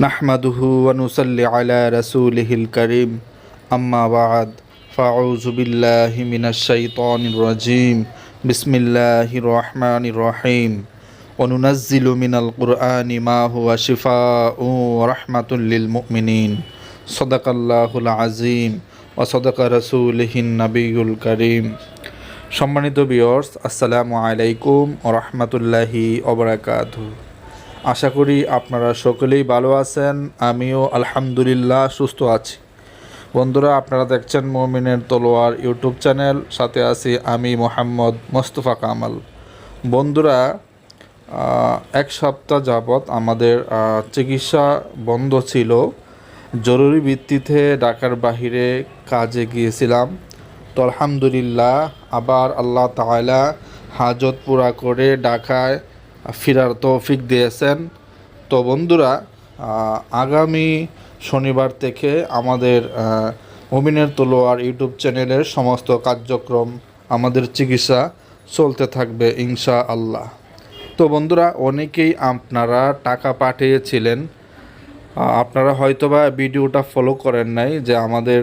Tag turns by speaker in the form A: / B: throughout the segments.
A: نحمده ونصلي على رسوله الكريم أما بعد فأعوذ بالله من الشيطان الرجيم بسم الله الرحمن الرحيم وننزل من القرآن ما هو شفاء ورحمة للمؤمنين صدق الله العظيم وصدق رسوله النبي الكريم সম্মানিত বিয়র্স আসসালামু আলাইকুম ও রহমতুল্লাহি ওবরাকাতু আশা করি আপনারা সকলেই ভালো আছেন। আমিও আলহামদুলিল্লাহ সুস্থ আছি। বন্ধুরা, আপনারা দেখছেন মমিনের তলোয়ার ইউটিউব চ্যানেল। সাথে আছি আমি মোহাম্মদ মোস্তফা কামাল। বন্ধুরা এক সপ্তাহ যাবৎ আমাদের চিকিৎসা বন্ধ ছিল। জরুরি ভিত্তিতে ঢাকার বাহিরে কাজে গিয়েছিলাম। তো আলহামদুলিল্লাহ, আবার আল্লাহ তাআলা হাজত পুরা করে ঢাকায় ফেরার তৌফিক দিয়েছেন। তো বন্ধুরা আগামী শনিবার থেকে আমাদের মুমিনের তলোয়ার ইউটিউব চ্যানেলের সমস্ত কার্যক্রম আমাদের চিকিৎসা চলতে থাকবে ইনশা আল্লাহ তো বন্ধুরা, অনেকেই আপনারা টাকা পাঠিয়েছিলেন। আপনারা হয়তোবা ভিডিওটা ফলো করেন নাই যে আমাদের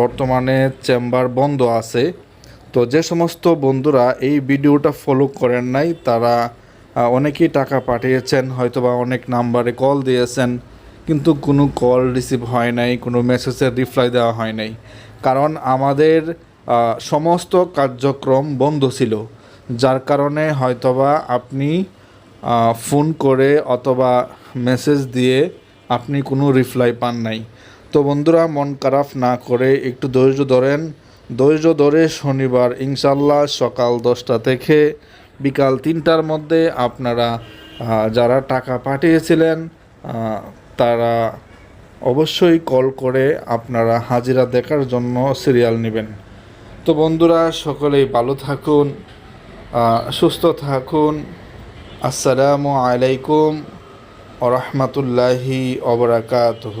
A: বর্তমানে চেম্বার বন্ধ আছে। তো যে সমস্ত বন্ধুরা এই ভিডিওটা ফলো করেন নাই, তারা অনেকেই টাকা পাঠিয়েছেন, হয়তোবা অনেক নাম্বারে কল দিয়েছেন, কিন্তু কোনো কল রিসিভ হয় নাই, কোনো মেসেজের রিপ্লাই দেওয়া হয় নাই। কারণ আমাদের সমস্ত কার্যক্রম বন্ধ ছিল, যার কারণে হয়তোবা আপনি ফোন করে অথবা মেসেজ দিয়ে আপনি কোনো রিপ্লাই পান নাই। তো বন্ধুরা, মন খারাপ না করে একটু ধৈর্য ধরেন। ধৈর্য ধরে শনিবার ইনশাল্লাহ সকাল দশটা থেকে বিকাল তিনটার মধ্যে আপনারা যারা টাকা পাঠিয়েছিলেন তারা অবশ্যই কল করে আপনারা হাজিরা দেখার জন্য সিরিয়াল নেবেন। তো বন্ধুরা, সকলেই ভালো থাকুন সুস্থ থাকুন। আসসালামু আলাইকুম ওরহমতুল্লাহি অবরাকাতহ